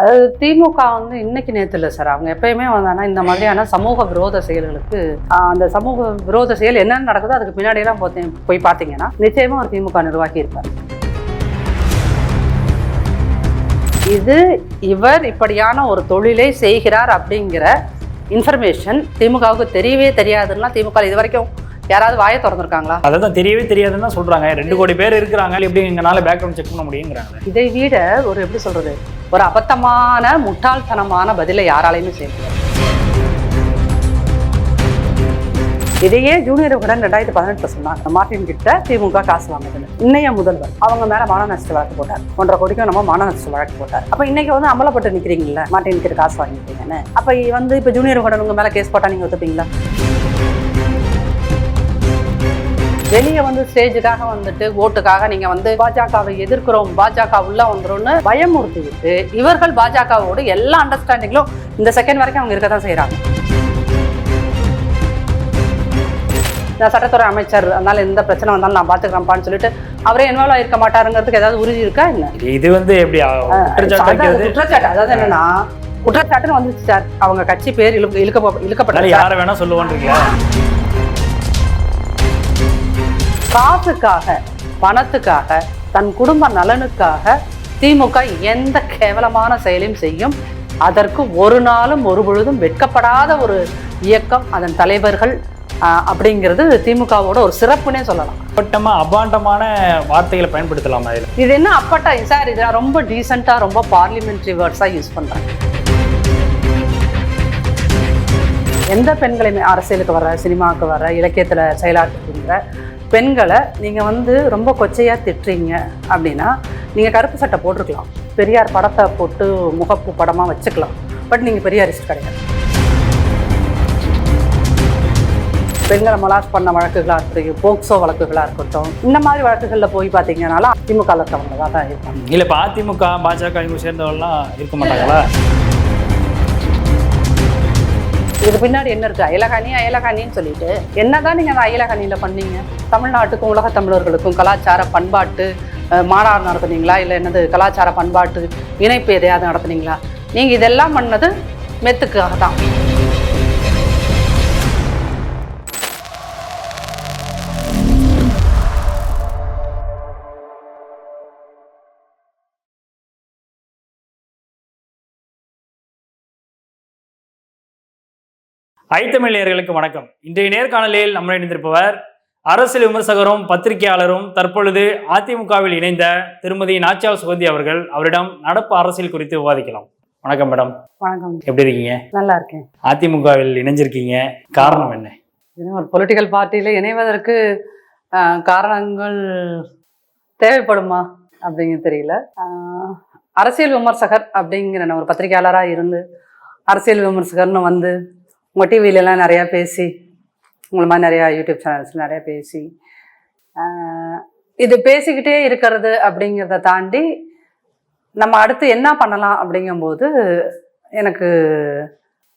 அதாவது திமுக வந்து இன்னைக்கு நேத்து இல்லை சார். அவங்க எப்பயுமே வந்தாங்கன்னா இந்த மாதிரியான சமூக விரோத செயல்களுக்கு அந்த சமூக விரோத செயல் என்னென்ன நடக்குதோ அதுக்கு பின்னாடியெல்லாம் போய் போய் பார்த்தீங்கன்னா நிச்சயமா ஒரு திமுக நிர்வாகி இருப்பார். இது இவர் இப்படியான ஒரு தொழிலை செய்கிறார் அப்படிங்கிற இன்ஃபர்மேஷன் திமுகவுக்கு தெரியவே தெரியாதுன்னா திமுக இது வரைக்கும் யாராவது வாயை திறந்துருக்காங்களா? அதான் தெரியவே தெரியாதுன்னு தான் சொல்றாங்க. ரெண்டு கோடி பேர் இருக்கிறாங்க. எப்படி எங்களால பேக்ரவுண்ட் செக் பண்ண முடியுங்கிறாங்க. இதை விட ஒரு எப்படி சொல்றது? ஒரு அபத்தமான முட்டாள்தனமான பதிலை யாராலையுமே செய்ய முடியாது. இதையே ஜூனியர் உடன் ரெண்டாயிரத்தி பதினெட்டுல சொன்னாங்க. மார்டின் கிட்ட திமுக காசு வாங்குதுன்னு. இன்னைய முதல்வர் அவங்க மேல மான நஷ்ட வழக்கு போட்டார். ஒன்றரை கோடிக்கும் நம்ம மான நஷ்ட வழக்கு போட்டார். அப்ப இன்னைக்கு வந்து அமலப்பட்டு நிக்கிறீங்கல்ல? மார்டின் கிட்ட காசு வாங்கிட்டீங்கன்னு. அப்ப வந்து இப்ப ஜூனியர் உடன் உங்க மேல கேஸ் போட்டா நீங்க ஒத்துப்பீங்களா? வெளியே வந்து ஸ்டேஜுக்காக வந்துட்டு ஓட்டுக்காக நீங்க வந்து பாஜகவை எதிர்க்கிறோம் பாஜக உள்ள வந்துரும்னு பயமுறுத்தி விட்டு இவர்கள் பாஜகவோடு எல்லா அண்டர்ஸ்டாண்டிங்லும் இந்த செகண்ட் வரைக்கும் அவங்க இருக்க தான் செய்யறாங்க நான் சட்டத்துறை அமைச்சர் அதனால எந்த பிரச்சனை வந்தாலும் நான் பாத்துக்கிறேன்ப்பான்னு சொல்லிட்டு அவரே இன்வால்வ் ஆயிருக்க மாட்டாருங்கிறதுக்கு ஏதாவது உறுதி இருக்கா என்ன? இது வந்து எப்படி குற்றச்சாட்டு அதாவது என்னன்னா குற்றச்சாட்டுன்னு வந்துச்சு சார். அவங்க கட்சி பேர் இழுக்க இழுக்க அதனால இழுக்கப்பட்டது யாரை வேணா சொல்லுவோன்றீங்களா? காசுக்காக பணத்துக்காக தன் குடும்ப நலனுக்காக திமுக எந்த கேவலமான செயலையும் செய்யும். அதற்கு ஒரு நாளும் ஒரு பொழுதும் வெட்கப்படாத ஒரு இயக்கம் அதன் தலைவர்கள் அப்படிங்கிறது திமுகவோட ஒரு சிறப்புனே சொல்லலாம். அப்பட்டமா அபாண்டமான வார்த்தைகளை பயன்படுத்தலாமா இதுல? இது என்ன அப்பட்டா? சார் இது ரொம்ப டீசெண்டாக ரொம்ப பார்லிமெண்ட்ரி வேர்ட்ஸாக யூஸ் பண்ணுறாங்க எந்த பெண்களையுமே அரசியலுக்கு வர சினிமாவுக்கு வர இலக்கியத்தில் செயலாற்றுகின்ற பெண்களை நீங்கள் வந்து ரொம்ப கொச்சையாக திட்டுறீங்க அப்படின்னா நீங்கள் கருப்பு சட்டை போட்டிருக்கலாம். பெரியார் படத்தை போட்டு முகப்பு படமாக வச்சுக்கலாம். பட் நீங்கள் பெரியாரிஸ்ட் கிடையாது. பெண்களை மலாஸ் பண்ண வழக்குகளாக இருக்கட்டும் போக்சோ வழக்குகளாக இருக்கட்டும் இந்த மாதிரி வழக்குகளில் போய் பார்த்தீங்கன்னாலும் அதிமுக இருக்கவங்க தான் இருப்பாங்க. இல்லை இப்போ அதிமுக பாஜக இவங்க சேர்ந்தவங்களாம் இருக்க மாட்டாங்களா? இது பின்னாடி என்ன இருக்கு? அயலகாணி அயலகாணின்னு சொல்லிட்டு என்னதான் நீங்க அந்த அயலகாணியில பண்ணீங்க? தமிழ்நாட்டுக்கும் உலக தமிழர்களுக்கும் கலாச்சார பண்பாட்டு மாநாடு நடத்துனீங்களா? இல்லை என்னது கலாச்சார பண்பாட்டு இணைப்பு எதையாவது நடத்துனீங்களா? நீங்க இதெல்லாம் பண்ணது மெத்துக்காக தான் ஐத்தமிழ் நேயர்களுக்கு வணக்கம். இன்றைய நேர்காணலில் நம்ம இணைந்திருப்பவர் அரசியல் விமர்சகரும் பத்திரிகையாளரும் தற்பொழுது அதிமுகவில் இணைந்த திருமதி நாச்சியால் சுகந்தி அவர்கள் அவரிடம் நடப்பு அரசியல் குறித்து விவாதிக்கலாம். வணக்கம் மேடம். வணக்கம். எப்படி இருக்கீங்க? நல்லா இருக்கேன். அதிமுகவில் இணைஞ்சிருக்கீங்க. காரணம் என்ன? ஒரு பொலிட்டிக்கல் பார்ட்டியில் இணைவதற்கு காரணங்கள் தேவைப்படுமா அப்படிங்கிறது தெரியல. அரசியல் விமர்சகர் அப்படிங்கிற ஒரு பத்திரிகையாளராக இருந்து அரசியல் விமர்சகர்னு வந்து உங்கள் டிவிலெலாம் நிறையா பேசி உங்களை மாதிரி நிறையா யூடியூப் சேனல்ஸ் நிறையா பேசி இது பேசிக்கிட்டே இருக்கிறது அப்படிங்கிறத தாண்டி நம்ம அடுத்து என்ன பண்ணலாம் அப்படிங்கும்போது எனக்கு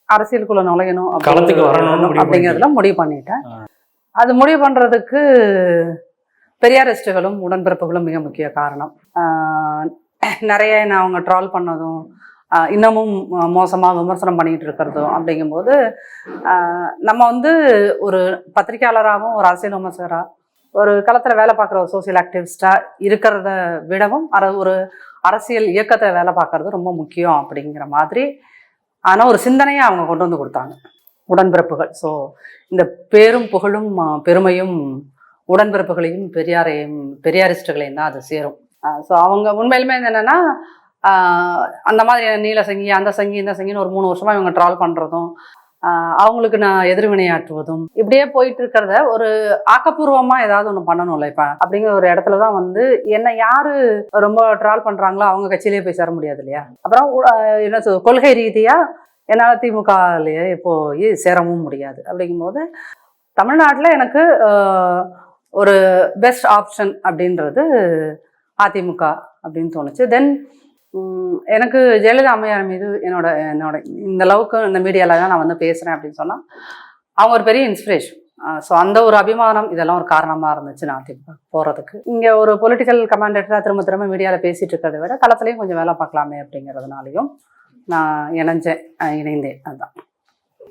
அரசியலுக்குள்ள நுழையணும் அப்படிங்கிறதுல முடிவு பண்ணிட்டேன். அது முடிவு பண்றதுக்கு பெரியாரிஸ்டுகளும் உடன்பிறப்புகளும் மிக முக்கிய காரணம். நிறைய நான் அவங்க ட்ரால் பண்ணதும் இன்னமும் மோசமாக விமர்சனம் பண்ணிட்டு இருக்கிறதும் அப்படிங்கும்போது நம்ம வந்து ஒரு பத்திரிக்கையாளராகவும் ஒரு அரசியல் விமர்சகராக ஒரு களத்தில் வேலை பார்க்குற ஒரு சோசியல் ஆக்டிவிஸ்டாக இருக்கிறத விடவும் அர ஒரு அரசியல் இயக்கத்தை வேலை பார்க்குறது ரொம்ப முக்கியம் அப்படிங்கிற மாதிரி ஆனால் ஒரு சிந்தனையை அவங்க கொண்டு வந்து கொடுத்தாங்க. உடன்பிறப்புகள். ஸோ இந்த பேரும் புகழும் பெருமையும் உடன்பிறப்புகளையும் பெரியாரையும் பெரியாரிஸ்டுகளையும் தான் அது சேரும். ஸோ அவங்க உண்மையிலுமே என்னென்னா அந்த மாதிரி நீல சங்கி அந்த சங்கி இந்த சங்கின்னு ஒரு மூணு வருஷமாக இவங்க ட்ரால் பண்ணுறதும் அவங்களுக்கு நான் எதிர்வினையாற்றுவதும் இப்படியே போயிட்டு இருக்கிறத ஒரு ஆக்கப்பூர்வமாக ஏதாவது ஒன்று பண்ணணும்ல இப்போ. அப்படிங்கிற ஒரு இடத்துல தான் வந்து என்ன யார் ரொம்ப ட்ரால் பண்ணுறாங்களோ அவங்க கட்சியிலேயே போய் சேர முடியாது இல்லையா? அப்புறம் என்ன சொல் கொள்கை ரீதியாக என்னால் திமுகலேயே போய் சேரவும் முடியாது. அப்படிங்கும்போது தமிழ்நாட்டில் எனக்கு ஒரு பெஸ்ட் ஆப்ஷன் அப்படின்றது அதிமுக அப்படின்னு தோணுச்சு. தென் எனக்கு ஜெயலலிதா அம்மையார் மீது என்னோட என்னோட இந்த அளவுக்கு இந்த மீடியாவில் தான் நான் வந்து பேசுகிறேன் அப்படின்னு சொன்னால் அவங்க ஒரு பெரிய இன்ஸ்பிரேஷன் ஸோ அந்த ஒரு அபிமானம் இதெல்லாம் ஒரு காரணமாக இருந்துச்சு நான் அதிமுக போகிறதுக்கு இங்கே ஒரு பொலிட்டிக்கல் கமாண்டேட்டராக திரும்ப திரும்ப மீடியாவில் பேசிகிட்டு இருக்கிறத விட களத்துலேயும் கொஞ்சம் வேலை பார்க்கலாமே அப்படிங்கிறதுனாலையும் நான் இணைஞ்சேன் இணைந்தேன் அதுதான்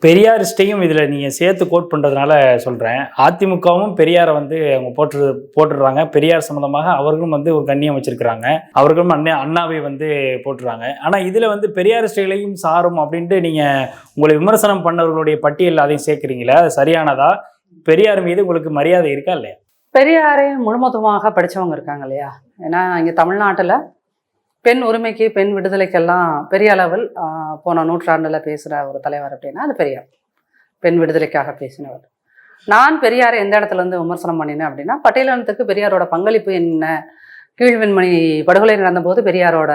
பெரியாரிஸ்டையும் இதில் நீங்கள் சேர்த்து கோட் பண்ணுறதுனால சொல்கிறேன் அதிமுகவும் பெரியாரை வந்து அவங்க போட்டு போட்டுடுறாங்க. பெரியார் சம்மந்தமாக அவர்களும் வந்து ஒரு கண்ணியம் வச்சிருக்கிறாங்க. அவர்களும் அண்ணா அண்ணாவை வந்து போட்டுறாங்க ஆனால் இதில் வந்து பெரியாரிஸ்டைகளையும் சாரும் அப்படின்ட்டு நீங்கள் உங்களை விமர்சனம் பண்ணவர்களுடைய பட்டியல் அதையும் சேர்க்குறீங்களே அது சரியானதா? பெரியார் மீது உங்களுக்கு மரியாதை இருக்கா இல்லையா? பெரியாரை முழுமொத்தமாக படிச்சவங்க இருக்காங்க இல்லையா? ஏன்னா இங்கே தமிழ்நாட்டில் பெண் உரிமைக்கு பெண் விடுதலைக்கெல்லாம் பெரிய அளவில் போன நூற்றாண்டில் பேசுகிற ஒரு தலைவர் அப்படின்னா அது பெரியார். பெண் விடுதலைக்காக பேசினவர். நான் பெரியாரை எந்த இடத்துல இருந்து விமர்சனம் பண்ணினேன் அப்படின்னா பட்டியலினத்துக்கு பெரியாரோட பங்களிப்பு என்ன கீழ்வெண்மணி படுகொலை நடந்தபோது பெரியாரோட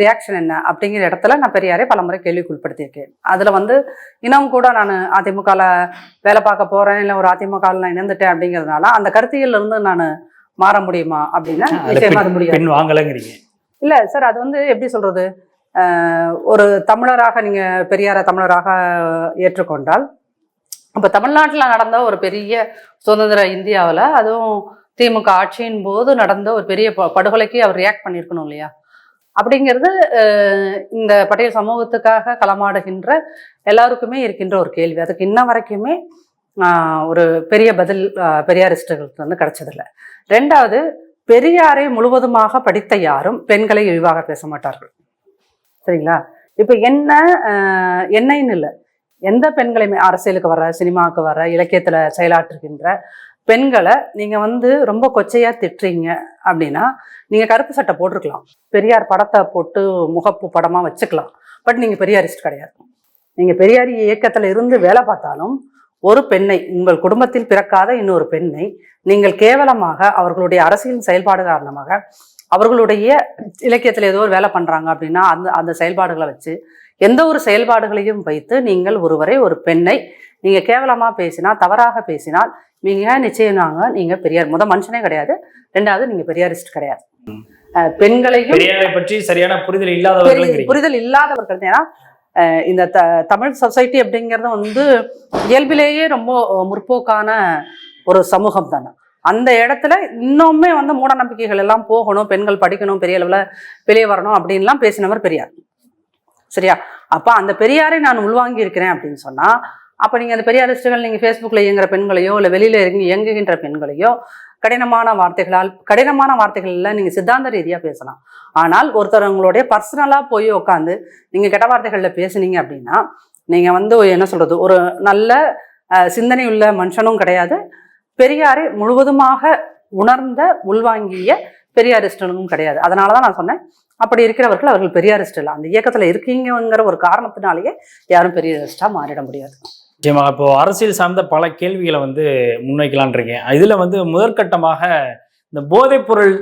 ரியாக்ஷன் என்ன அப்படிங்கிற இடத்துல நான் பெரியாரை பலமுறை கேள்விக்கு உட்படுத்தியிருக்கேன் அதில் வந்து இன்னும் கூட நான் அதிமுகவில் வேலை பார்க்க போகிறேன் இல்லை ஒரு அதிமுகவில் நான் இணைந்துட்டேன் அப்படிங்கிறதுனால அந்த கருத்தியல்ல இருந்து நான் மாற முடியுமா அப்படின்னா அதை நிச்சயமா அது வாங்கலைங்கிறீங்க. இல்லை சார் அது வந்து எப்படி சொல்கிறது ஒரு தமிழராக நீங்கள் பெரியார தமிழராக ஏற்றுக்கொண்டால் இப்போ தமிழ்நாட்டில் நடந்த ஒரு பெரிய சுதந்திர இந்தியாவில் அதுவும் திமுக ஆட்சியின் போது நடந்த ஒரு பெரிய ப- படுகொலைக்கு அவர் ரியாக்ட் பண்ணியிருக்கணும் இல்லையா? அப்படிங்கிறது இந்த பட்டியல் சமூகத்துக்காக களமாடுகின்ற எல்லாருக்குமே இருக்கின்ற ஒரு கேள்வி. அதுக்கு இன்ன வரைக்குமே ஒரு பெரிய பதில் ஆஹ், பெரியாரிஸ்டுகளுக்கு வந்து கிடைச்சதில்ல. ரெண்டாவது பெரியாரை முழுவதுமாக படித்த யாரும் பெண்களை இழிவாக பேச மாட்டார்கள். சரிங்களா? இப்போ என்ன என்னைன்னு இல்லை. எந்த பெண்களையுமே அரசியலுக்கு வர சினிமாவுக்கு வர இலக்கியத்தில் செயலாற்றுகின்ற பெண்களை நீங்கள் வந்து ரொம்ப கொச்சையா திட்டுறீங்க அப்படின்னா நீங்கள் கருப்பு சட்டை போட்டிருக்கலாம். பெரியார் படத்தை போட்டு முகப்பு படமாக வச்சுக்கலாம். பட் நீங்கள் பெரியாரிஸ்ட் கிடையாது. நீங்கள் பெரியார் இயக்கத்தில் இருந்து வேலை பார்த்தாலும் ஒரு பெண்ணை உங்கள் குடும்பத்தில் பிறக்காத இன்னொரு பெண்ணை நீங்கள் கேவலமாக அவர்களுடைய அரசியல் செயல்பாடு காரணமாக அவர்களுடைய இலக்கியத்தில் ஏதோ ஒரு வேலை பண்ணுறாங்க அப்படின்னா அந்த அந்த செயல்பாடுகளை வச்சு எந்த ஒரு செயல்பாடுகளையும் வைத்து நீங்கள் ஒருவரை ஒரு பெண்ணை நீங்கள் கேவலமாக பேசினா தவறாக பேசினால் நீங்கள் நிச்சயமாங்க நீங்கள் பெரியார் முத மனுஷனே கிடையாது ரெண்டாவது நீங்கள் பெரியாரிஸ்ட் கிடையாது. பெண்களையும் பற்றி சரியான புரிதல் இல்லாதவர்கள் புரிதல் இல்லாதவர்கள் ஏன்னா இந்த த தமிழ் சொசைட்டி அப்படிங்கிறது வந்து இயல்பிலேயே ரொம்ப முற்போக்கான ஒரு சமூகம் தானே. அந்த இடத்துல இன்னுமே வந்து மூட நம்பிக்கைகள் எல்லாம் போகணும் பெண்கள் படிக்கணும் பெரிய அளவில் வெளியே வரணும் அப்படின்லாம் பேசினவர் பெரியார். சரியா? அப்போ அந்த பெரியாரை நான் உள்வாங்கி இருக்கிறேன் அப்படின்னு சொன்னா அப்போ நீங்கள் அந்த பெரியாரிஸ்டுகள் நீங்கள் ஃபேஸ்புக்கில் இயங்குகிற பெண்களையோ இல்லை வெளியில் இறங்கி இயங்குகின்ற பெண்களையோ கடினமான வார்த்தைகளால் கடினமான வார்த்தைகளில் நீங்கள் சித்தாந்த ரீதியாக பேசலாம். ஆனால் ஒருத்தரவங்களுடைய பர்சனலாக போய் உட்காந்து நீங்கள் கெட்ட வார்த்தைகளில் பேசுனீங்க அப்படின்னா நீங்கள் வந்து என்ன சொல்கிறது ஒரு நல்ல சிந்தனை உள்ள மனுஷனும் கிடையாது. பெரியாரை முழுவதுமாக உணர்ந்த உள்வாங்கிய பெரியாரிஸ்டனும் கிடையாது. அதனால தான் நான் சொன்னேன் அப்படி இருக்கிறவர்கள் அவர்கள் பெரியாரிஸ்ட் இல்லை அந்த இயக்கத்தில் இருக்கீங்கங்கிற ஒரு காரணத்தினாலேயே யாரும் பெரியாரிஸ்டாக மாறிட முடியாது. நிச்சயமாக இப்போது அரசியல் சார்ந்த பல கேள்விகளை வந்து முன்வைக்கலான் இருக்கேன். இதில் வந்து முதற்கட்டமாக இந்த போதைப்பொருள்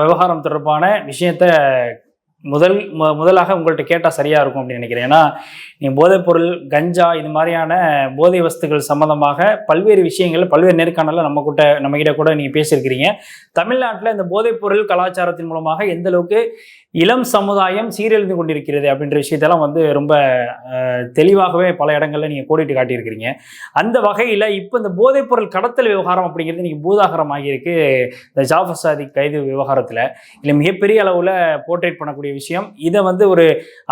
விவகாரம் தொடர்பான விஷயத்த முதல் மு- முதலாக உங்கள்கிட்ட கேட்டால் சரியாக இருக்கும் அப்படின்னு நினைக்கிறேன். ஏன்னா நீங்கள் போதைப்பொருள் கஞ்சா இது மாதிரியான போதை வஸ்துகள் சம்மந்தமாக பல்வேறு விஷயங்கள் பல்வேறு நேர்காணலில் நம்ம கிட்ட நம்மகிட்ட கூட நீங்கள் பேசியிருக்கிறீங்க. தமிழ்நாட்டில் இந்த போதைப்பொருள் கலாச்சாரத்தின் மூலமாக எந்த அளவுக்கு இளம் சமுதாயம் சீரழிந்து கொண்டிருக்கிறது அப்படின்ற விஷயத்தெல்லாம் வந்து ரொம்ப தெளிவாகவே பல இடங்களில் நீங்கள் கோடிட்டு காட்டியிருக்கிறீங்க. அந்த வகையில் இப்போ இந்த போதைப்பொருள் கடத்தல் விவகாரம் அப்படிங்கிறது நீங்கள் பூதாகரம் ஆகியிருக்கு இந்த ஜாஃபர் சாதிக் கைது விவகாரத்தில். இல்லை மிகப்பெரிய அளவில் போர்ட்ரேட் பண்ணக்கூடிய விஷயம். இதை வந்து ஒரு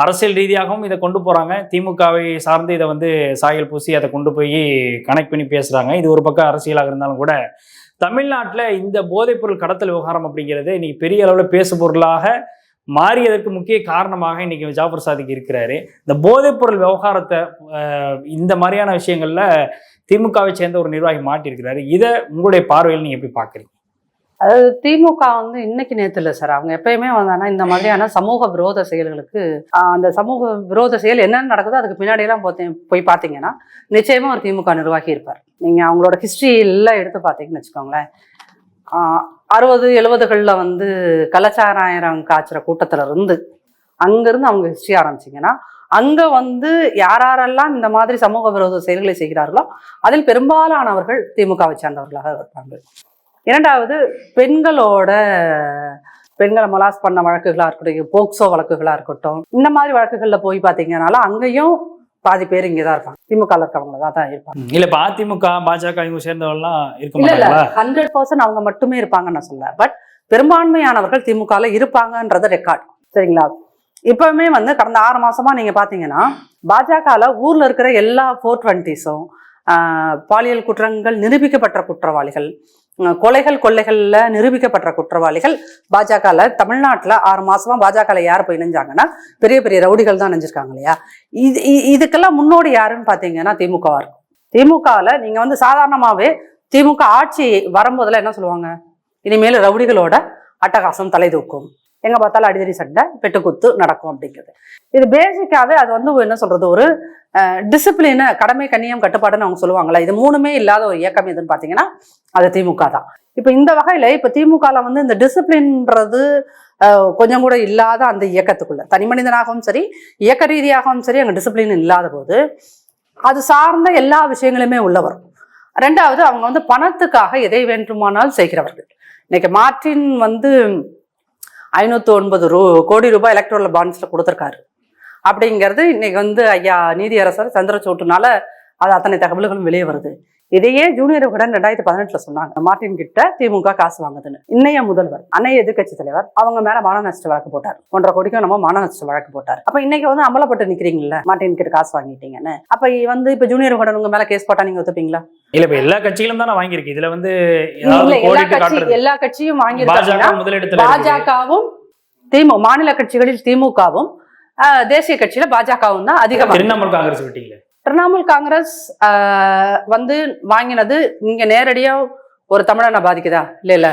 அரசியல் ரீதியாகவும் இதை கொண்டு போகிறாங்க திமுகவை சார்ந்து இதை வந்து சாயல் பூசி அதை கொண்டு போய் கனெக்ட் பண்ணி பேசுகிறாங்க இது ஒரு பக்கம் அரசியலாக இருந்தாலும் கூட. தமிழ்நாட்டில் இந்த போதைப்பொருள் கடத்தல் விவகாரம் அப்படிங்கிறது இன்னைக்கு பெரிய அளவில் பேசு பொருளாக மாறியதற்கு முக்கிய காரணமாக இன்னைக்கு ஜாஃபர் சாதிக் இருக்கிறாரு. இந்த போதைப்பொருள் விவகாரத்தை இந்த மாதிரியான விஷயங்கள்ல திமுகவை சேர்ந்த ஒரு நிர்வாகி மாட்டியிருக்கிறாரு. இதை உங்களுடைய பார்வையில் நீங்க எப்படி பாக்குறீங்க அதாவது திமுக வந்து இன்னைக்கு நேத்து இல்லை சார் அவங்க எப்பயுமே வந்தாங்கன்னா இந்த மாதிரியான சமூக விரோத செயல்களுக்கு அந்த சமூக விரோத செயல் என்னென்ன நடக்குதோ அதுக்கு பின்னாடியெல்லாம் போய் பார்த்தீங்கன்னா நிச்சயமா ஒரு திமுக நிர்வாகி இருப்பார். நீங்க அவங்களோட ஹிஸ்டரி எல்லாம் எடுத்து பார்த்தீங்கன்னு வச்சுக்கோங்களேன். அறுபது எழுபதுகளில் வந்து கலாச்சாராயிரம் காய்ச்சுற கூட்டத்தில் இருந்து அங்கேருந்து அவங்க ஹிஸ்ட்ரி ஆரம்பிச்சிங்கன்னா அங்கே வந்து யாரெல்லாம் இந்த மாதிரி சமூக விரோத செயல்களை செய்கிறார்களோ அதில் பெரும்பாலானவர்கள் திமுகவை சேர்ந்தவர்களாக இருப்பாங்க. இரண்டாவது பெண்களோட பெண்களை மலாஸ் பண்ண வழக்குகளாக இருக்கட்டும் போக்சோ வழக்குகளாக இருக்கட்டும் இந்த மாதிரி வழக்குகளில் போய் பார்த்தீங்கனாலும் அங்கேயும் பாதி பேர் இங்கே தான் இருப்பாங்க. திமுக இருக்கவங்க தான் இருப்பாங்க. இல்ல இப்ப அதிமுக பாஜக இவங்க சேர்ந்தவங்கலாம் இருக்க இல்ல இல்ல மாட்டாங்களா? ஹண்ட்ரட் பர்சன்ட் அவங்க மட்டுமே இருப்பாங்கன்னு நான் சொல்ல பட் பெரும்பான்மையானவர்கள் திமுகல இருப்பாங்கன்றது ரெக்கார்ட் சரிங்களா? இப்பவுமே வந்து கடந்த ஆறு மாசமா நீங்க பாத்தீங்கன்னா பாஜகல ஊர்ல இருக்கிற எல்லா ஃபோர் டுவெண்ட்டிஸும் பாலியல் குற்றங்கள் நிரூபிக்கப்பட்ட குற்றவாளிகள் கொலைகள் கொள்ளைகள்ல நிரூபிக்கப்பட்ட குற்றவாளிகள் பாஜகவில் தமிழ்நாட்டில் ஆறு மாசமா பாஜகவில் யார் போய் இணைஞ்சாங்கன்னா பெரிய பெரிய ரவுடிகள் தான் இணைஞ்சிருக்காங்க இல்லையா? இது இதுக்கெல்லாம் முன்னோடி யாருன்னு பார்த்தீங்கன்னா திமுகவா இருக்கும். திமுகவில் நீங்க வந்து சாதாரணமாவே திமுக ஆட்சி வரும்போதெல்லாம் என்ன சொல்லுவாங்க? இனிமேல் ரவுடிகளோட அட்டகாசம் தலை தூக்கும். எங்கே பார்த்தாலும் அடிதடி சண்டை பெட்டுக்குத்து நடக்கும் அப்படிங்கிறது. இது பேசிக்காகவே அது வந்து என்ன சொல்கிறது ஒரு டிசிப்ளினு கடமை கண்ணியம் கட்டுப்பாடுன்னு அவங்க சொல்லுவாங்களே இது மூணுமே இல்லாத ஒரு இயக்கம் எதுன்னு பார்த்தீங்கன்னா அது திமுக தான். இப்போ இந்த வகையில் இப்போ திமுகவில் வந்து இந்த டிசிப்ளின்ன்றது கொஞ்சம் கூட இல்லாத அந்த இயக்கத்துக்குள்ள. தனி மனிதனாகவும் சரி இயக்க ரீதியாகவும் சரி அங்கே டிசிப்ளின் இல்லாத போது அது சார்ந்த எல்லா விஷயங்களுமே உள்ள வரும். ரெண்டாவது அவங்க வந்து பணத்துக்காக எதை வேண்டுமானால் செய்கிறவர்கள். இன்னைக்கு மார்டின் வந்து ஐநூத்தி ஒன்பது ரூ கோடி ரூபாய் எலக்ட்ரோல பாண்ட்ஸில் கொடுத்துருக்காரு. அப்படிங்கிறது இன்னைக்கு வந்து ஐயா நீதியரசர் சந்திரசூட்டுனால அது அத்தனை தகவல்களும் வெளியே வருது. இதையே ஜூனியர் விகடன் ரெண்டாயிரத்தி பதினெட்டுல சொன்னாங்க. மார்டின் கிட்ட திமுக காசு வாங்குதுன்னு. இன்னைய முதல்வர் அன்னைய எதிர்க்கட்சி தலைவர் அவங்க மேல மான நஷ்ட வழக்கு போட்டார். ஒன்றரை கோடிக்கும் நம்ம மான நஷ்ட வழக்கு போட்டார். அப்ப இன்னைக்கு வந்து அமலப்பட்டு நிக்கிறீங்கல்ல மார்டின் கிட்ட காசு வாங்கிட்டீங்கன்னு. அப்ப வந்து இப்ப ஜூனியர் விகடன் உங்க மேல கேஸ் போட்டா நீங்க ஒத்துப்பீங்களா? இல்ல இப்ப எல்லா கட்சிகளும் தானே வாங்கியிருக்கு. இதுல வந்து எல்லா கட்சியும் வாங்கியிருக்காங்க முதலிடத்துல. பாஜகவும் திமு மாநில கட்சிகளில் திமுகவும் தேசிய கட்சியில பாஜகவும் தான் அதிகமாக திரிணாமுல் காங்கிரஸ் விட்டீங்களே திரிணாமுல் காங்கிரஸ் வந்து வாங்கினது இங்க நேரடியா ஒரு தமிழனை பாதிக்குதா? இல்ல இல்ல.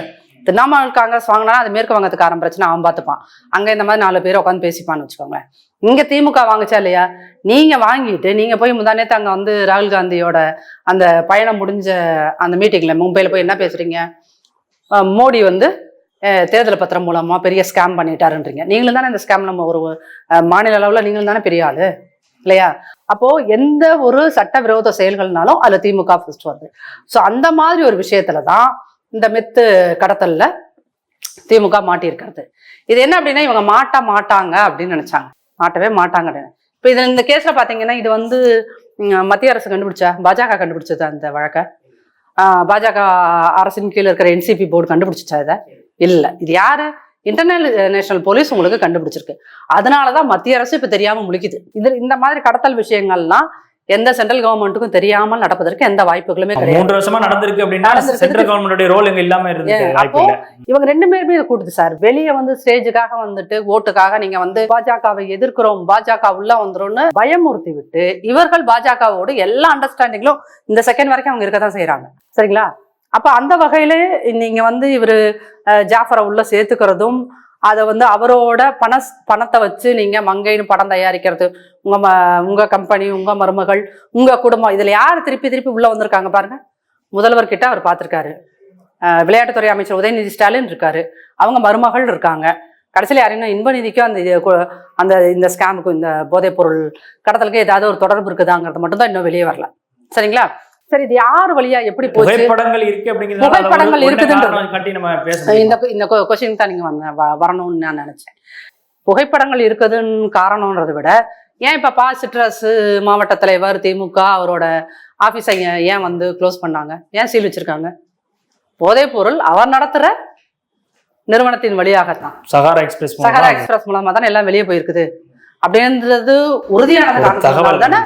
திரிணாமுல் காங்கிரஸ் வாங்கினா அது மேற்கு வங்கத்துக்காரன் பிரச்சனை அவன் பார்த்துப்பான் அங்க இந்த மாதிரி நாலு பேர் உட்காந்து பேசிப்பான்னு வச்சுக்கோங்களேன். இங்க திமுக வாங்குச்சா இல்லையா? நீங்க வாங்கிட்டு நீங்க போய் முந்தா நேத்து அங்க வந்து ராகுல் காந்தியோட அந்த பயணம் முடிஞ்ச அந்த மீட்டிங்ல மும்பையில் போய் என்ன பேசுறீங்க? மோடி வந்து தேர்தல் பத்திரம் மூலமா பெரிய ஸ்கேம் பண்ணிட்டாருன்றீங்க. நீங்களும் தானே இந்த ஸ்கேம் நம்ம ஒரு மாநில அளவில் நீங்களும் தானே பெரிய ஆளு இல்லையா? அப்போ எந்த ஒரு சட்டவிரோத செயல்கள்னாலும் அதுல திமுக ஃபர்ஸ்ட் வருது. ஸோ அந்த மாதிரி ஒரு விஷயத்துல தான் இந்த மெத்து கடத்தல்ல திமுக மாட்டியிருக்கிறது. இது என்ன அப்படின்னா இவங்க மாட்ட மாட்டாங்க அப்படின்னு நினைச்சாங்க. மாட்டவே மாட்டாங்க இப்போ இதில் இந்த கேஸ்ல பாத்தீங்கன்னா இது வந்து மத்திய அரசு கண்டுபிடிச்சா பாஜக கண்டுபிடிச்சது அந்த வழக்கை. பாஜக அரசின் கீழே இருக்கிற என்சிபி போர்டு கண்டுபிடிச்சிச்சா இதை? இல்லை. இது யாரு? இன்டர்னல் நேஷனல் போலீஸ் உங்களுக்கு கண்டுபிடிச்சிருக்கு. அதனாலதான் மத்திய அரசு இப்ப தெரியாம முழிக்குது. இது இந்த மாதிரி கடத்தல் விஷயங்கள்லாம் எந்த சென்ட்ரல் கவர்மெண்ட்டுக்கும் தெரியாமல் நடப்பதற்கு எந்த வாய்ப்புகளுமே கிடையாது. மூன்று வருஷமா நடந்திருக்கு அப்படின்னா. சென்ட்ரல் கவர்மெண்டோட ரோல் இங்க இல்லாம அப்போ இல்ல இவங்க ரெண்டு பேருமே இதை கூட்டுது சார். வெளியே வந்து ஸ்டேஜுக்காக வந்துட்டு ஓட்டுக்காக நீங்க வந்து பாஜகவை எதிர்க்கிறோம் பாஜக உள்ள வந்துரும்னு பயமுறுத்தி விட்டு இவர்கள் பாஜகவோடு எல்லா அண்டர்ஸ்டாண்டிங்லும் இந்த செகண்ட் வரைக்கும் அவங்க இருக்க தான் செய்யறாங்க சரிங்களா? அப்போ அந்த வகையில் நீங்கள் வந்து இவர் ஜாஃபரை உள்ளே சேர்த்துக்கிறதும் அதை வந்து அவரோட பண பணத்தை வச்சு நீங்கள் மங்கைன்னு படம் தயாரிக்கிறது உங்கள் ம உங்கள் கம்பெனி உங்கள் மருமகள் உங்கள் குடும்பம் இதில் யார் திருப்பி திருப்பி உள்ளே வந்திருக்காங்க பாருங்கள் முதல்வர்கிட்ட அவர் பார்த்துருக்காரு. விளையாட்டுத்துறை அமைச்சர் உதயநிதி ஸ்டாலின் இருக்காரு. அவங்க மருமகள் இருக்காங்க. கடைசியில் யாரையும் இன்பநிதிக்கும் அந்த இது அந்த இந்த ஸ்கேமுக்கும் இந்த போதைப்பொருள் கடத்தலுக்கு ஏதாவது ஒரு தொடர்பு இருக்குதாங்கிறது மட்டும்தான் இன்னும் வெளியே வரல. சரிங்களா? சரி இது யார் வழியா எப்படி போச்சு? புகைப்படங்கள் இருக்கு அப்படிங்கிறதுனால அதை புகைப்படங்கள் இருக்குதுன்றது. இந்த இந்த கொஸ்டின் தான் நீங்க வந்த வரணும்னு நான் நினைச்சேன். புகைப்படங்கள் இருக்குதுன்னு காரணம்ன்றதை விட ஏன் இப்ப பா சிட்ரஸ் மாவட்ட தலைவர் திமுக அவரோட ஆபீஸை ஏன் வந்து க்ளோஸ் பண்ணாங்க? ஏன் சீல் வச்சிருக்காங்க? போதைப் பொருள் அவர் நடத்துற நிறுவனத்தின் வழியாகத்தான். சகாரா எக்ஸ்பிரஸ் சஹரா எக்ஸ்பிரஸ் மூலமா தானே எல்லாம் வெளியே போயிருக்குது. அப்படின்றது உறுதியான காரணம் தானே?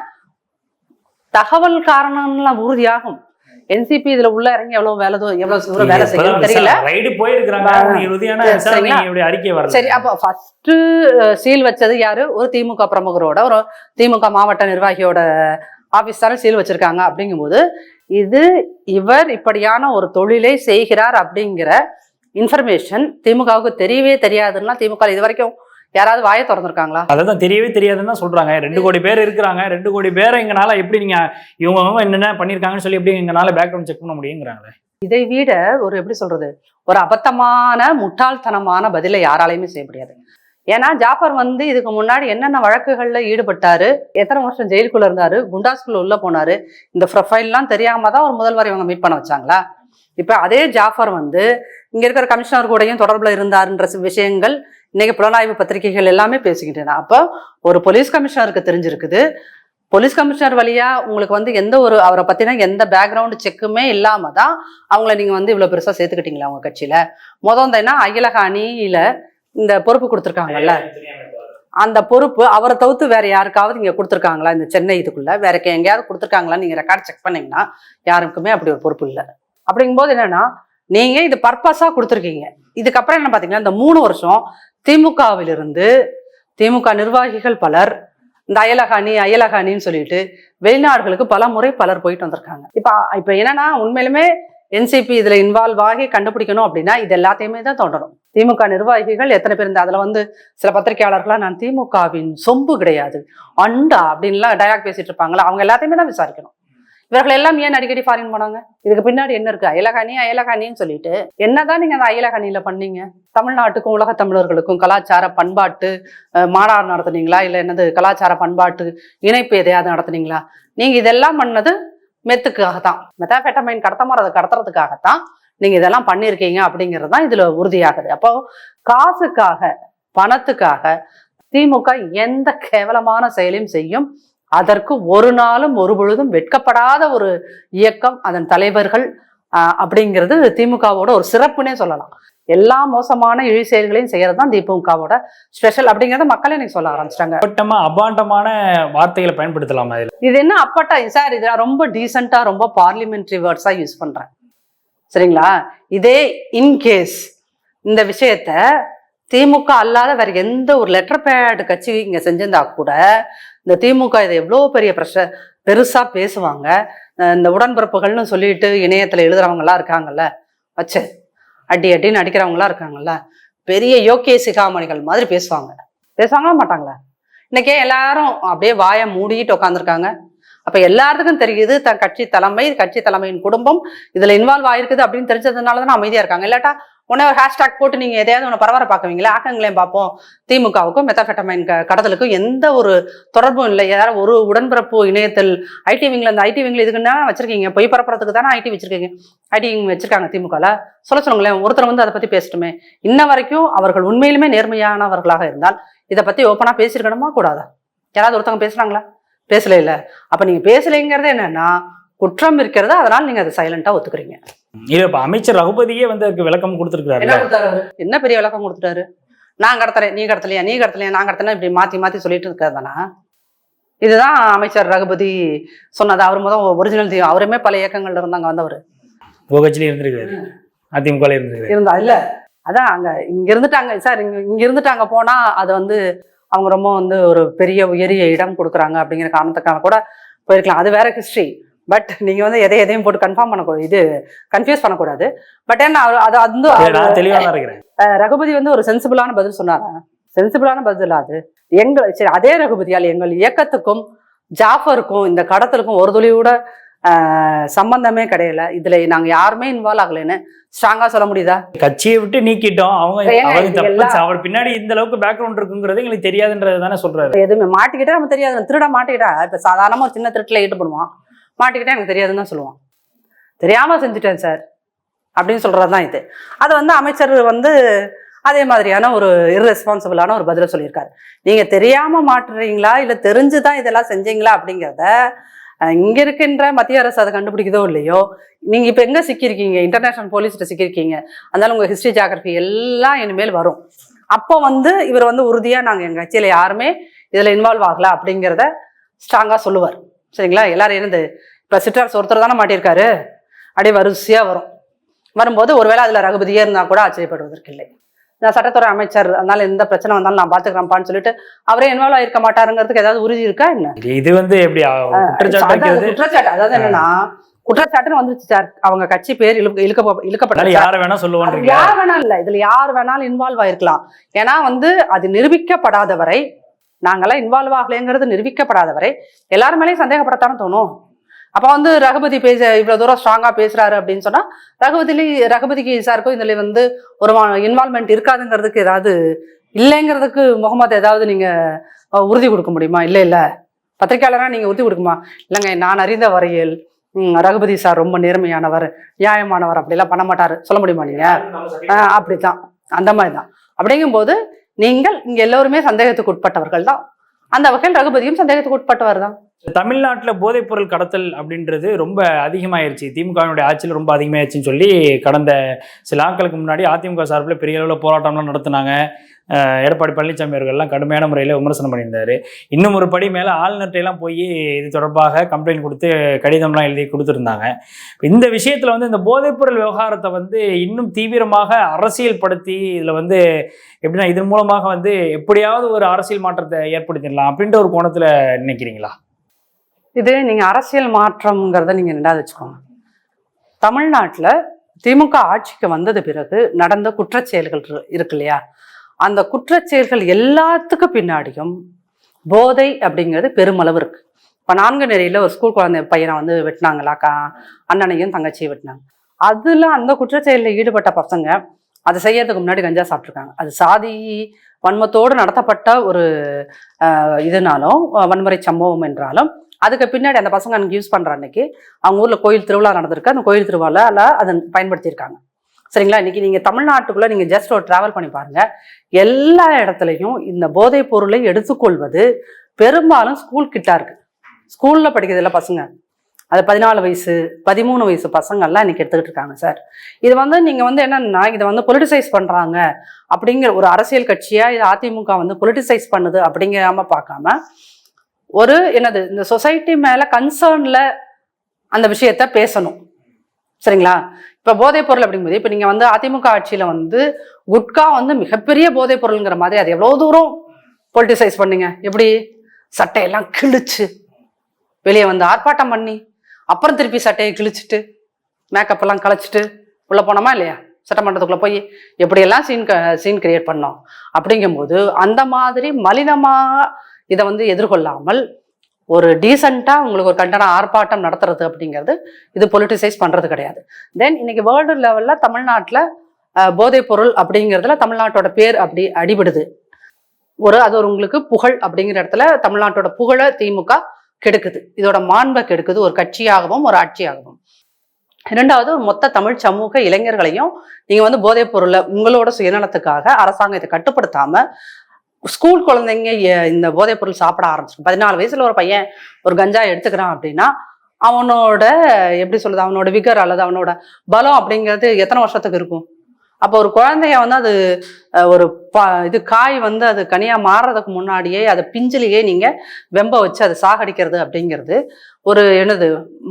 தகவல் காரணம்லாம் உறுதியாகும். என்சிபி இதுல உள்ள இறங்கி எவ்வளவு வேலை எவ்வளவு தூரம் வேலை செய்யும் தெரியல. ரைடு போயிருக்கிறாங்க. சரி, அப்போ ஃபர்ஸ்ட் சீல் வச்சது யாரு? ஒரு திமுக பிரமுகரோட ஒரு திமுக மாவட்ட நிர்வாகியோட ஆபீஸ் தானே சீல் வச்சிருக்காங்க அப்படிங்கும்போது இது இவர் இப்படியான ஒரு தொழிலை செய்கிறார் அப்படிங்கிற இன்ஃபர்மேஷன் திமுகவுக்கு தெரியவே தெரியாதுன்னா திமுக இது வரைக்கும் யாராவது வாயை திறந்திருக்காங்களா? அதான் தெரியவே தெரியாதுன்னு தான் சொல்றாங்க. ரெண்டு கோடி பேர் இருக்கிறாங்க. ரெண்டு கோடி பேரை எங்கனால எப்படி நீங்க இவங்க என்னென்ன பண்ணிருக்காங்கன்னு சொல்லி எப்படி எங்கனால பேக்ரவுண்ட் செக் பண்ண முடியுங்கிறாங்களே. இதை விட ஒரு எப்படி சொல்றது? ஒரு அபத்தமான முட்டாள்தனமான பதிலை யாராலையுமே செய்ய முடியாது. ஏன்னா ஜாஃபர் வந்து இதுக்கு முன்னாடி என்னென்ன வழக்குகள்ல ஈடுபட்டாரு எத்தனை வருஷம் ஜெயிலுக்குள்ள இருந்தாரு குண்டாஸ்குள்ள உள்ள போனாரு இந்த ப்ரொஃபைல்லாம் தெரியாம தான் ஒரு முதல்வர் இவங்க மீட் பண்ண வச்சாங்களா? இப்ப அதே ஜாஃபர் வந்து இங்க இருக்கிற கமிஷனர் கூடயும் தொடர்புல இருந்தாருன்ற விஷயங்கள் இன்னைக்கு புலனாய்வு பத்திரிகைகள் எல்லாமே பேசிக்கிட்டேன் அப்போ ஒரு போலீஸ் கமிஷனருக்கு தெரிஞ்சிருக்குது. போலீஸ் கமிஷனர் வழியா உங்களுக்கு வந்து எந்த ஒரு அவரை பத்தின எந்த பேக்ரவுண்ட் செக்குமே இல்லாம தான் அவங்கள நீங்க வந்து இவ்வளவு பெருசா சேர்த்துக்கிட்டீங்களா உங்க கட்சியில? முதந்தேன்னா அகிலக அணியில இந்த பொறுப்பு கொடுத்துருக்காங்கல்ல? அந்த பொறுப்பு அவரை தவிர்த்து வேற யாருக்காவது இங்க கொடுத்துருக்காங்களா? இந்த சென்னை இதுக்குள்ள வேற எங்கேயாவது கொடுத்துருக்காங்களா நீங்க ரெக்கார்ட் செக் பண்ணீங்கன்னா யாருக்குமே அப்படி ஒரு பொறுப்பு இல்லை. அப்படிங்கும்போது என்னன்னா நீங்க இது பர்பஸா கொடுத்துருக்கீங்க. இதுக்கப்புறம் என்ன பாத்தீங்கன்னா இந்த மூணு வருஷம் திமுகவிலிருந்து திமுக நிர்வாகிகள் பலர் இந்த அயலக அணி அயலக அணின்னு சொல்லிட்டு வெளிநாடுகளுக்கு பல முறை பலர் போயிட்டு வந்திருக்காங்க. இப்போ இப்போ என்னன்னா உண்மையிலுமே என்சிபி இதுல இன்வால்வ் ஆகி கண்டுபிடிக்கணும் அப்படின்னா இது எல்லாத்தையுமே தான் தோண்டணும் திமுக நிர்வாகிகள் எத்தனை பேர் இந்த அதுல வந்து சில பத்திரிகையாளர்களாக நான் திமுகவின் சொம்பு கிடையாது அண்டா அப்படின்லாம் டயலாக் பேசிட்டு இருப்பாங்களா அவங்க எல்லாத்தையுமே தான் விசாரிக்கணும். இவர்கள் எல்லாம் ஏன் அடிக்கடி ஃபாரின் போனாங்க? இதுக்கு பின்னாடி என்ன இருக்கு? அயலகாணி அயலகாணின்னு சொல்லிட்டு என்னதான் நீங்க அந்த அயலகாணியில பண்ணீங்க? தமிழ்நாட்டுக்கும் உலக தமிழர்களுக்கும் கலாச்சார பண்பாட்டு மாநாடு நடத்துனீங்களா? இல்ல என்னது கலாச்சார பண்பாட்டு இணைப்பு எதையாவது நடத்துனீங்களா? நீங்க இதெல்லாம் பண்ணது மெத்துக்காக தான் கடத்த கடத்தமாறதை கடத்துறதுக்காகத்தான் நீங்க இதெல்லாம் பண்ணியிருக்கீங்க அப்படிங்கிறது தான் இதுல உறுதியாகுது. அப்போ காசுக்காக பணத்துக்காக திமுக எந்த கேவலமான செயலையும் செய்யும் அதற்கு ஒரு நாளும் ஒரு பொழுதும் வெட்கப்படாத ஒரு இயக்கம் அதன் தலைவர்கள் அப்படிங்கிறது திமுகவோட ஒரு சிறப்புனே சொல்லலாம். எல்லா மோசமான இழி செயல்களையும் செய்யறது தான் திமுகவோட ஸ்பெஷல் அப்படிங்கறத மக்களே இன்னைக்கு சொல்ல ஆரம்பிச்சிட்டாங்க. அப்பட்டமா அபாண்டமான வார்த்தைகளை பயன்படுத்தலாமா இது என்ன அப்பட்டா சார் இது ரொம்ப டீசெண்டா ரொம்ப பார்லிமெண்ட்ரி வேர்ட்ஸா யூஸ் பண்றேன். சரிங்களா? இதே இன்கேஸ் இந்த விஷயத்த திமுக அல்லாத வேற எந்த ஒரு லெட்டர் பேட் கட்சி இங்க செஞ்சிருந்தா கூட இந்த திமுக இதை எவ்வளோ பெரிய பிரஷ பெருசா பேசுவாங்க. இந்த உடன்பிறப்புகள்னு சொல்லிட்டு இணையத்தில் எழுதுறவங்கலாம் இருக்காங்கல்ல வச்சு அடி அடின்னு அடிக்கிறவங்களாம் இருக்காங்கல்ல பெரிய யோக்கிய சிகாமணிகள் மாதிரி பேசுவாங்க. பேசுவாங்களா மாட்டாங்களா? இன்னைக்கே எல்லாரும் அப்படியே வாயை மூடிட்டு உட்காந்துருக்காங்க அப்ப எல்லாத்துக்கும் தெரியுது தன் கட்சி தலைமை கட்சி தலைமையின் குடும்பம் இதுல இன்வால்வ் ஆயிருக்குது அப்படின்னு தெரிஞ்சதுனால தான் அமைதியா இருக்காங்க. இல்லாட்டா உடனே ஒரு ஹேஷ்டாக் போட்டு நீங்க எதையாவது ஒன்று பரவாயில்ல பார்க்குவீங்களா? ஆக்கங்களையும் பார்ப்போம். திமுகவுக்கும் மெத்தாஃபெட்டமைன் க கடத்தலுக்கும் எந்த ஒரு தொடர்பும் இல்லை. யாரும் ஒரு உடன்பிறப்பு இணையத்தில் ஐடி விங்கில் அந்த ஐடி விங்கில் இதுக்குன்னா வச்சிருக்கீங்க? பொய் பரப்புறதுக்கு தானே ஐடி வச்சிருக்கீங்க. ஐடி விங் வச்சிருக்காங்க திமுகவில் சொல்ல சொல்லுங்களேன் ஒருத்தர் வந்து அதை பத்தி பேசட்டுமே. இன்ன வரைக்கும் அவர்கள் உண்மையிலுமே நேர்மையானவர்களாக இருந்தால் இதை பத்தி ஓப்பனாக பேசியிருக்கணுமா? கூடாதா? யாராவது ஒருத்தவங்க பேசுறாங்களா? பேசல இல்ல அப்ப நீங்க பேசலைங்கிறது என்னன்னா குற்றம் இருக்கிறது அதனால நீங்க அதை சைலண்டா ஒத்துக்கிறீங்க. இது இப்ப அமைச்சர் ரகுபதியே வந்து அதுக்கு விளக்கம் என்ன கொடுத்திருக்காரு? என்ன பெரிய விளக்கம் கொடுத்துட்டாரு? நான் கடத்துறேன் நீ கடத்தலையா நீ கடத்தலையா நான் கடத்தினா இப்படி மாத்தி மாத்தி சொல்லிட்டு இருக்கிறதானா இதுதான் அமைச்சர் ரகுபதி சொன்னது. அவர் முதல் ஒரிஜினல் அவருமே பல இயக்கங்கள்ல இருந்தாங்க வந்தவர். கட்சியில இருந்திருக்காரு அதிமுக இருந்தா இல்ல. அதான் அங்க இங்க இருந்துட்டாங்க சார் இங்க இங்க இருந்துட்டு அங்க போனா அது வந்து அவங்க ரொம்ப வந்து ஒரு பெரிய உயரிய இடம் கொடுக்குறாங்க அப்படிங்கிற காரணத்துக்காக கூட போயிருக்கலாம். அது வேற ஹிஸ்டரி பட் நீங்க வந்து எதை எதையும் போட்டு கன்ஃபார்ம் பண்ணக்கூடாது இது கன்ஃபியூஸ் பண்ணக்கூடாது. பட் என்ன அவர் அது வந்து ரகுபதி வந்து ஒரு சென்சிபிளான பதில் சொன்னாரா. சென்சிபிளான பதில் அது. எங்கள் சரி அதே ரகுபதியால் எங்கள் இயக்கத்துக்கும் ஜாஃபருக்கும் இந்த கடத்தலுக்கும் ஒரு துளி கூட சம்பந்தமே கிடையல. இதுல நாங்க யாருமே இன்வால்வ் ஆகலைன்னு ஸ்ட்ராங்கா சொல்ல முடியுதா? கட்சியை விட்டு நீக்கிட்டோம். அவங்க அவர் பின்னாடி இந்த அளவுக்கு பேக்ரவுண்ட் இருக்குங்கிறது எங்களுக்கு தெரியாதுன்றது தானே சொல்றாரு. எதுவுமே மாட்டிக்கிட்டா நம்ம தெரியாது. திருட மாட்டிக்கிட்டா இப்ப சாதாரணமா ஒரு சின்ன திருட்டுல ஈடுபடுவான் மாட்டிக்கிட்டா எனக்கு தெரியாதுன்னு தான் சொல்லுவான் தெரியாம செஞ்சுட்டேன் சார். அப்படின்னு சொல்றதுதான் இது. அது வந்து அமைச்சர் வந்து அதே மாதிரியான ஒரு irresponsible-ஆன ஒரு பதில சொல்லியிருக்காரு. நீங்க தெரியாம மாட்டுறீங்களா? இல்ல தெரிஞ்சுதான் இதெல்லாம் செஞ்சீங்களா? அப்படிங்கிறத இங்க இருக்கின்ற மத்திய அரசு அதை கண்டுபிடிக்குதோ இல்லையோ? நீங்க இப்ப எங்க சிக்கியிருக்கீங்க? இன்டர்நேஷனல் போலீஸ்கிட்ட சிக்கியிருக்கீங்க. அதனால உங்க ஹிஸ்டரி ஜாகிரபி எல்லாம் இனிமேல் வரும். அப்போ வந்து இவர் வந்து உறுதியா நாங்க எங்க கட்சியில யாருமே இதுல இன்வால்வ் ஆகல அப்படிங்கிறத ஸ்ட்ராங்கா சொல்லுவார். சரிங்களா? எல்லாரும் இருந்து இப்ப சிற்றரசு ஒருத்தர் தானே மாட்டியிருக்காரு? அப்படியே வரிசையா வரும். வரும்போது ஒருவேளை அதுல ரகுபதியே இருந்தா கூட ஆச்சரியப்படுவதற்கு இல்லை. நான் சட்டத்துறை அமைச்சர் அதனால எந்த பிரச்சனை வந்தாலும் நான் பாத்துக்கிறேன்ப்பான்னு சொல்லிட்டு அவரே இன்வால்வ் ஆயிருக்க மாட்டாருங்கிறதுக்கு ஏதாவது உறுதி இருக்கா என்ன? இது வந்து எப்படி குற்றச்சாட்டு அதாவது என்னன்னா குற்றச்சாட்டுன்னு வந்துச்சு சார் அவங்க கட்சி பேர் இழுக்க இழுக்க அதனால இழுக்கப்பட்ட யார வேணா சொல்லுவான்றீங்க யார் வேணாலும் இல்ல. இதுல யார் வேணாலும் இன்வால்வ் ஆயிருக்கலாம். ஏன்னா வந்து அது நிரூபிக்கப்படாத வரை நாங்கெல்லாம் இன்வால்வ் ஆகலைங்கிறது நிரூபிக்கப்படாத வரை எல்லார் மேலேயும் சந்தேகப்படத்தானே தோணும்? அப்போ வந்து ரகுபதி பேச இவ்வளோ தூரம் ஸ்ட்ராங்காக பேசுறாரு அப்படின்னு சொன்னா ரகுபதிலி ரகுபதிக்கு சாருக்கும் இதில் வந்து ஒரு இன்வால்மெண்ட் இருக்காதுங்கிறதுக்கு ஏதாவது இல்லைங்கிறதுக்கு முகமது ஏதாவது நீங்க உறுதி கொடுக்க முடியுமா? இல்லை இல்ல. பத்திரிகையாளராக நீங்க உறுதி கொடுக்குமா? இல்லைங்க நான் அறிந்த வரையில் ரகுபதி சார் ரொம்ப நேர்மையானவர் நியாயமானவர் அப்படிலாம் பண்ண மாட்டாரு. சொல்ல முடியுமா நீங்கள் ஆஹ் அப்படித்தான். அந்த மாதிரி தான் அப்படிங்கும்போது நீங்கள் இங்கே எல்லோருமே சந்தேகத்துக்கு உட்பட்டவர்கள் தான் அந்த வகையில் ரகுபதியும் சந்தேகத்துக்கு உட்பட்டவர் தான் தமிழ்நாட்டில் போதைப்பொருள் கடத்தல் அப்படின்றது ரொம்ப அதிகமாயிருச்சு. திமுகவினுடைய ஆட்சியில் ரொம்ப அதிகமாயிருச்சுன்னு சொல்லி கடந்த சில ஆட்களுக்கு முன்னாடி அதிமுக சார்பில் பெரிய அளவில் போராட்டம்லாம் நடத்தினாங்க. எடப்பாடி பழனிசாமி அவர்கள்லாம் கடுமையான முறையில் விமர்சனம் பண்ணியிருந்தார். இன்னும் ஒரு படி மேலே ஆளுநர்கிட்டலாம் போய் இது தொடர்பாக கம்ப்ளைண்ட் கொடுத்து கடிதம்லாம் எழுதி கொடுத்துருந்தாங்க. இந்த விஷயத்தில் வந்து இந்த போதைப்பொருள் விவகாரத்தை வந்து இன்னும் தீவிரமாக அரசியல் படுத்தி இதில் வந்து எப்படின்னா இதன் மூலமாக வந்து எப்படியாவது ஒரு அரசியல் மாற்றத்தை ஏற்படுத்திடலாம் அப்படின்ற ஒரு கோணத்தில் நினைக்கிறீங்களா? இது நீங்கள் அரசியல் மாற்றம்ங்கிறத நீங்கள் ரெண்டாவது வச்சுக்கோங்க. தமிழ்நாட்டில் திமுக ஆட்சிக்கு வந்தது பிறகு நடந்த குற்றச்செயல்கள் இருக்கு இல்லையா? அந்த குற்றச்செயல்கள் எல்லாத்துக்கும் பின்னாடியும் போதை அப்படிங்கிறது பெருமளவு இருக்கு. இப்போ நான்கு நெறியில் ஒரு ஸ்கூல் குழந்தை பையனை வந்து வெட்டினாங்களாக்கா அண்ணனையும் தங்கச்சியும் வெட்டினாங்க. அதில் அந்த குற்றச்செயலில் ஈடுபட்ட பசங்க அதை செய்யறதுக்கு முன்னாடி கஞ்சா சாப்பிட்ருக்காங்க அது சாதி வன்மத்தோடு நடத்தப்பட்ட ஒரு இதுனாலும் வன்முறை சம்பவம் என்றாலும் அதுக்கு பின்னாடி அந்த பசங்க அன்னைக்கு யூஸ் பண்ணுற அன்னைக்கு அவங்க ஊரில் கோயில் திருவிழா நடந்திருக்கு. அந்த கோயில் திருவிழாவில் அதை பயன்படுத்தியிருக்காங்க. சரிங்களா? இன்னைக்கு நீங்கள் தமிழ்நாட்டுக்குள்ளே நீங்கள் ஜஸ்ட் ஒரு ட்ராவல் பண்ணி பாருங்கள் எல்லா இடத்துலையும் இந்த போதைப் பொருளை எடுத்துக்கொள்வது பெரும்பாலும் ஸ்கூல் கிட்டா இருக்கு. ஸ்கூலில் படிக்கிறதுல பசங்க. அது பதினாலு வயசு பதிமூணு வயசு பசங்கள்லாம் இன்னைக்கு எடுத்துக்கிட்டு இருக்காங்க சார் இது வந்து நீங்கள் வந்து என்னன்னா இதை வந்து பொலிட்டிசைஸ் பண்ணுறாங்க அப்படிங்கிற ஒரு அரசியல் கட்சியாக இது அதிமுக வந்து பொலிட்டிசைஸ் பண்ணுது அப்படிங்காம பார்க்காம ஒரு என்னது இந்த சொசைட்டி மேல கன்சர்ன்ல அந்த விஷயத்த பேசணும். சரிங்களா? இப்போ போதைப் பொருள் அப்படிங்கும்போது இப்போ நீங்கள் வந்து அதிமுக ஆட்சியில் வந்து குட்கா வந்து மிகப்பெரிய போதைப் பொருளுங்கிற மாதிரி அது எவ்வளோ தூரம் பொலிட்டிசைஸ் பண்ணீங்க? எப்படி? சட்டையெல்லாம் கிழிச்சு வெளியே வந்து ஆர்ப்பாட்டம் பண்ணி அப்புறம் திருப்பி சட்டையை கிழிச்சிட்டு மேக்கப் எல்லாம் களைச்சிட்டு உள்ளே போனோமா இல்லையா? சட்டமன்றத்துக்குள்ளே போய் எப்படியெல்லாம் சீன் சீன் கிரியேட் பண்ணோம்? அப்படிங்கும்போது அந்த மாதிரி மலினமாக இதை வந்து எதிர்கொள்ளாமல் ஒரு டீசெண்டாக உங்களுக்கு ஒரு கண்டன ஆர்ப்பாட்டம் நடத்துறது அப்படிங்கிறது இது பொலிட்டிசைஸ் பண்ணுறது கிடையாது. தென் இன்னைக்கு வேர்ல்டு லெவலில் தமிழ்நாட்டில் போதைப் பொருள் அப்படிங்கிறதுல தமிழ்நாட்டோட பேர் அப்படி அடிபடுது. ஒரு அது ஒரு உங்களுக்கு புகழ் அப்படிங்கிற இடத்துல தமிழ்நாட்டோட புகழை திமுக கெடுக்குது. இதோட மாண்பை கெடுக்குது. ஒரு கட்சியாகவும் ஒரு ஆட்சியாகவும். இரண்டாவது ஒரு மொத்த தமிழ் சமூக இளைஞர்களையும் நீங்கள் வந்து போதைப் பொருளை உங்களோட சுயநலத்துக்காக அரசாங்கம் இதை ஸ்கூல் குழந்தைங்க இந்த போதைப் பொருள் சாப்பிட ஆரம்பிச்சிடும். பதினாலு வயசுல ஒரு பையன் ஒரு கஞ்சா எடுத்துக்கிறான் அப்படின்னா அவனோட எப்படி சொல்றது அவனோட விகர் அல்லது அவனோட பலம் அப்படிங்கிறது எத்தனை வருஷத்துக்கு இருக்கும்? அப்போ ஒரு குழந்தைய வந்து அது ஒரு ப இது காய் வந்து அது கனியாக மாறுறதுக்கு முன்னாடியே அதை பிஞ்சிலேயே நீங்கள் வெம்ப வச்சு அதை சாகடிக்கிறது அப்படிங்கிறது ஒரு என்னது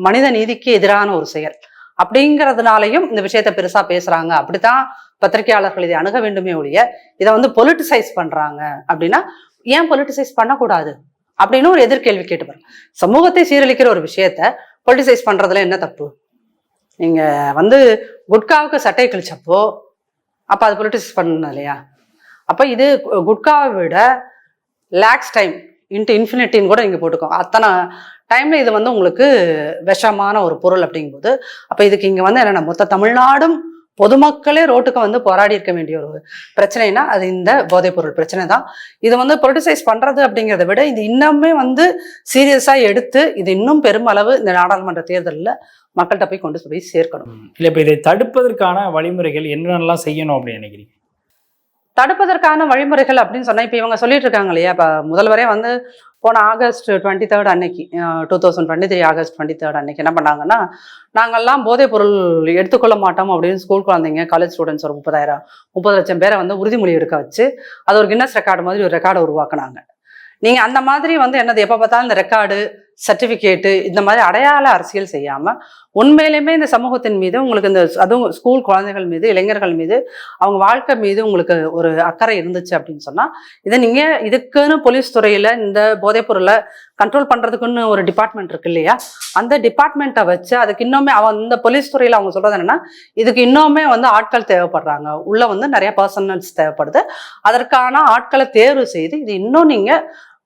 மனித நீதிக்கு எதிரான ஒரு செயல். அப்படிங்கிறதுனாலையும் இந்த விஷயத்த பெருசா பேசுறாங்க. அப்படித்தான் பத்திரிகையாளர்கள் இதை அணுக வேண்டுமே ஒழிய இதை வந்து பொலிட்டிசைஸ் பண்றாங்க அப்படின்னா ஏன் பொலிட்டிசைஸ் பண்ணக்கூடாது? அப்படின்னு ஒரு எதிர்கேள்வி கேட்டுப்பாரு சமூகத்தை சீரழிக்கிற ஒரு விஷயத்த பொலிட்டிசைஸ் பண்றதுல என்ன தப்பு? நீங்க வந்து குட்காவுக்கு சட்டை கிழிச்சப்போ அப்ப அது பொலிட்டிசைஸ் பண்ணணும் இல்லையா? அப்ப இது குட்காவை விட லேக்ஸ் டைம் இன்ட்டு இன்ஃபினிட்டின்னு கூட இங்கே போட்டுக்கோங்க. அத்தனை டைம்ல இது வந்து உங்களுக்கு விஷமான ஒரு பொருள் அப்படிங்கும்போது அப்ப இதுக்கு இங்க வந்து என்னன்னா மொத்த தமிழ்நாடும் பொதுமக்களே ரோட்டுக்கு வந்து போராடி இருக்க வேண்டிய ஒரு பிரச்சனைனா அது இந்த போதைப் பொருள் பிரச்சனை தான். இது வந்து பொலிட்டிசைஸ் பண்றது அப்படிங்கிறத விட இது இன்னுமே வந்து சீரியஸா எடுத்து இது இன்னும் பெருமளவு இந்த நாடாளுமன்ற தேர்தலில் மக்கள்கிட்ட போய் கொண்டு போய் சேர்க்கணும். இல்லை இப்போ இதை தடுப்பதற்கான வழிமுறைகள் என்னென்னலாம் செய்யணும் அப்படின்னு நினைக்கிறீங்க? தடுப்பதற்கான வழிமுறைகள் அப்படின்னு சொன்னா இப்போ இவங்க சொல்லிட்டு இருக்காங்க இல்லையா? இப்போ முதல்வரே வந்து போன ஆகஸ்ட் டுவெண்ட்டி தேர்ட் அன்னைக்கு two thousand twenty three August twenty third அன்னைக்கு என்ன பண்ணாங்கன்னா நாங்கள்லாம் போதைப் பொருள் எடுத்துக்கொள்ள மாட்டோம் அப்படின்னு ஸ்கூல் குழந்தைங்க காலேஜ் ஸ்டூடெண்ட்ஸ் ஒரு முப்பதாயிரம் முப்பது லட்சம் பேரை வந்து உறுதிமொழி எடுக்க வச்சு அது ஒரு கின்னஸ் ரெக்கார்டு மாதிரி ஒரு ரெக்கார்டை உருவாக்குனாங்க. நீங்கள் அந்த மாதிரி வந்து என்னது எப்போ பார்த்தாலும் இந்த ரெக்கார்டு சர்டிஃபிகேட்டு இந்த மாதிரி அடையாள அரசியல் செய்யாமல் உண்மையிலுமே இந்த சமூகத்தின் மீது உங்களுக்கு இந்த அதுவும் ஸ்கூல் குழந்தைகள் மீது இளைஞர்கள் மீது அவங்க வாழ்க்கை மீது உங்களுக்கு ஒரு அக்கறை இருந்துச்சு அப்படின்னு சொன்னால் இதை நீங்கள் இதுக்குன்னு போலீஸ் துறையில் இந்த போதைப் பொருளை கண்ட்ரோல் பண்ணுறதுக்குன்னு ஒரு டிபார்ட்மெண்ட் இருக்கு இல்லையா? அந்த டிபார்ட்மெண்ட்டை வச்சு அதுக்கு இன்னுமே அவன் இந்த போலீஸ் துறையில் அவங்க சொல்றது என்னென்னா இதுக்கு இன்னுமே வந்து ஆட்கள் தேவைப்படுறாங்க. உள்ளே வந்து நிறைய பர்சனல்ஸ் தேவைப்படுது. அதற்கான ஆட்களை தேர்வு செய்து இது இன்னும் நீங்கள்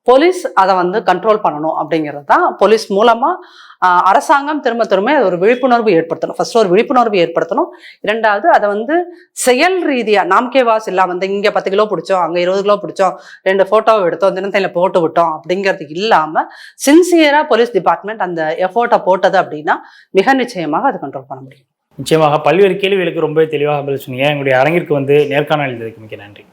போலீஸ் அதை வந்து கண்ட்ரோல் பண்ணணும் அப்படிங்கிறது தான் போலீஸ் மூலமாக அரசாங்கம் திரும்ப திரும்ப ஒரு விழிப்புணர்வு ஏற்படுத்தணும். ஃபர்ஸ்ட் ஒரு விழிப்புணர்வு ஏற்படுத்தணும். இரண்டாவது அதை வந்து செயல் ரீதியாக நாம்கே வாஸ் இல்லாமல் வந்து இங்கே பத்து கிலோ பிடிச்சோம் அங்கே இருபது கிலோ பிடிச்சோம் ரெண்டு ஃபோட்டோவை எடுத்தோம் தினத்தையில் போட்டு விட்டோம் அப்படிங்கிறது இல்லாமல் சின்சியராக போலீஸ் டிபார்ட்மெண்ட் அந்த எஃபோர்ட்டை போட்டது அப்படின்னா மிக நிச்சயமாக அது கண்ட்ரோல் பண்ண முடியும். நிச்சயமாக பல்வேறு கேள்விகளுக்கு ரொம்பவே தெளிவாக பதில் சொன்னீங்க. எங்களுடைய அரங்கிற்கு வந்து நேர்காணல் எழுதியதுக்கு மிக்க நன்றி.